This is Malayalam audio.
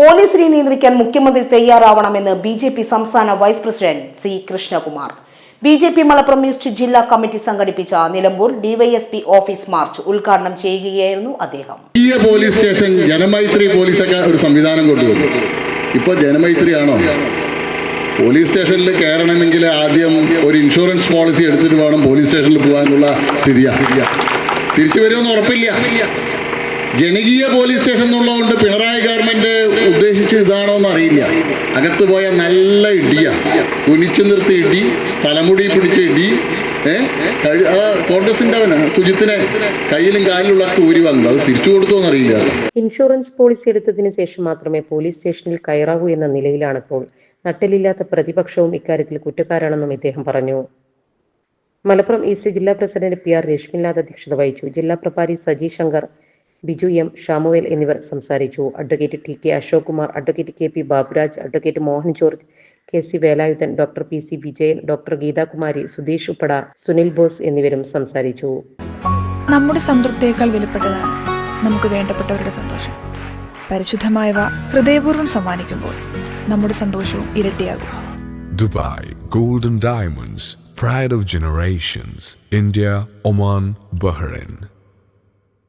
പോലീസിനെ നിയന്ത്രിക്കാൻ മുഖ്യമന്ത്രി തയ്യാറാവണമെന്ന് ബി ജെ പി സംസ്ഥാന vice president C Krishnakumar. B J P Malappuram east ജില്ലാ കമ്മിറ്റി സംഘടിപ്പിച്ച നിലമ്പൂർ ഡിവൈഎസ്പി ഓഫീസ് മാർച്ച് ഉദ്ഘാടനം ചെയ്യുകയായിരുന്നു അദ്ദേഹം. പോലീസ് സ്റ്റേഷൻ ജനമൈത്രി പോലീസൊക്കെ ഒരു സംവിധാനം കൊണ്ടുവന്നു. ഇപ്പോൾ ജനമൈത്രിയാണോ? പോലീസ് സ്റ്റേഷനിൽ കയറണമെങ്കിൽ ആദ്യം ഒരു ഇൻഷുറൻസ് പോളിസി എടുത്തിട്ട് വേണം പോലീസ് സ്റ്റേഷനിൽ പോകാനുള്ള സ്ഥിതിയാണ് തിരിച്ചു വരുമെന്ന് ഉറപ്പില്ല. ജനകീയ പോലീസ് സ്റ്റേഷൻ എന്നുള്ളതുകൊണ്ട് പിണറായി ഗവൺമെന്റ് ഉദ്ദേശിച്ച് ഇതാണോ എന്ന് അറിയില്ല. അകത്ത് പോയ നല്ല ഇടിയാ. കുനിച്ചു നിർത്തി ഇടി തലമുടി പിടിച്ച ഇടി ഏ? കഴി ആ കോൺഗ്രസിന്റെ അവന് സുജിത്തിനെ കയ്യിലും കാലിലുള്ള ഊരി വന്നു അത് തിരിച്ചു കൊടുത്തോ അറിയില്ല. ഇൻഷുറൻസ് പോളിസി എടുത്തതിന് ശേഷം മാത്രമേ പോലീസ് സ്റ്റേഷനിൽ കയറാവൂ എന്ന നിലയിലാണിപ്പോൾ. നട്ടിലില്ലാത്ത പ്രതിപക്ഷവും ഇക്കാര്യത്തിൽ കുറ്റക്കാരാണെന്നും ഇദ്ദേഹം പറഞ്ഞു. മലപ്പുറം ഈസ്റ്റ് ജില്ലാ പ്രസിഡന്റ് പി ആർ രശ്മിനാഥ് അധ്യക്ഷത വഹിച്ചു. ജില്ലാ പ്രഭാരി സജി ശങ്കർ ബിജു എം ഷാമുവേൽ എന്നിവർ സംസാരിച്ചു. Advocate T K Ashok Kumar advocate K P Baburaj advocate Mohan George K C Velayudhan doctor P C Vijayan doctor Geethakumari Sudheesh Uppada Sunil Bose എന്നിവരും സംസാരിച്ചു. നമ്മുടെ സംതൃപ്തിയേക്കാൾ വിലപ്പെട്ടതാണ് നമുക്ക് വേണ്ടപ്പെട്ടവരുടെ സന്തോഷം. പരിശുദ്ധമായവ ഹൃദയപൂർവം സമ്മാനിക്കുമ്പോൾ നമ്മുടെ സന്തോഷവും ഇരട്ടിയാകും. Dubai golden diamonds pride of generations India Oman Bahrain.